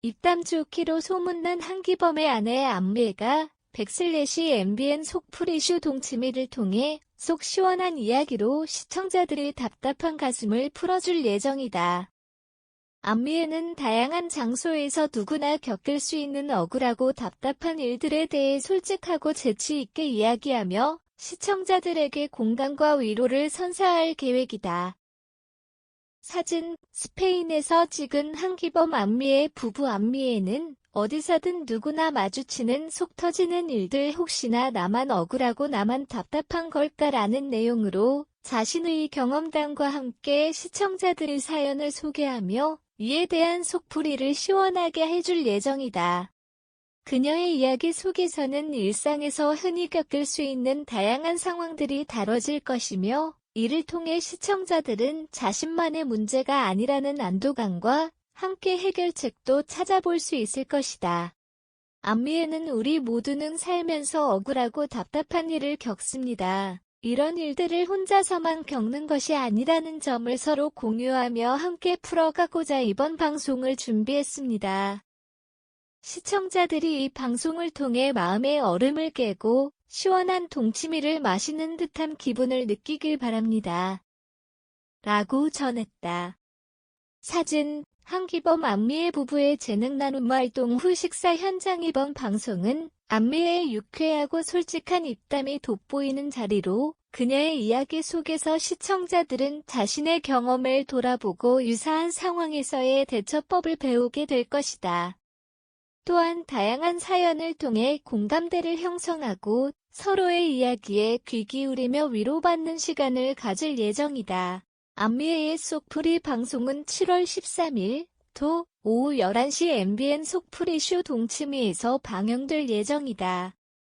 입담 좋기로 소문난 한기범의 아내 안미애가 백슬래시 MBN 속풀 이슈 동치미를 통해 속 시원한 이야기로 시청자들의 답답한 가슴을 풀어줄 예정이다. 안미애는 다양한 장소에서 누구나 겪을 수 있는 억울하고 답답한 일들에 대해 솔직하고 재치 있게 이야기하며 시청자들에게 공감과 위로를 선사할 계획이다. 사진, 스페인에서 찍은 한기범 안미의 부부 안미애는 어디서든 누구나 마주치는 속 터지는 일들 혹시나 나만 억울하고 나만 답답한 걸까라는 내용으로 자신의 경험담과 함께 시청자들의 사연을 소개하며 이에 대한 속풀이를 시원하게 해줄 예정이다. 그녀의 이야기 속에서는 일상에서 흔히 겪을 수 있는 다양한 상황들이 다뤄질 것이며 이를 통해 시청자들은 자신만의 문제가 아니라는 안도감과 함께 해결책도 찾아볼 수 있을 것이다. 안미애는 우리 모두는 살면서 억울하고 답답한 일을 겪습니다. 이런 일들을 혼자서만 겪는 것이 아니라는 점을 서로 공유하며 함께 풀어가고자 이번 방송을 준비했습니다. 시청자들이 이 방송을 통해 마음의 얼음을 깨고 시원한 동치미를 마시는 듯한 기분을 느끼길 바랍니다. 라고 전했다. 사진, 한기범 안미애 부부의 재능 나눔 활동 후 식사 현장 이번 방송은 안미애의 유쾌하고 솔직한 입담이 돋보이는 자리로 그녀의 이야기 속에서 시청자들은 자신의 경험을 돌아보고 유사한 상황에서의 대처법을 배우게 될 것이다. 또한 다양한 사연을 통해 공감대를 형성하고 서로의 이야기에 귀 기울이며 위로받는 시간을 가질 예정이다. 안미애의 속풀이 방송은 7월 13일 토 오후 11시 MBN 속풀이 쇼 동치미에서 방영될 예정이다.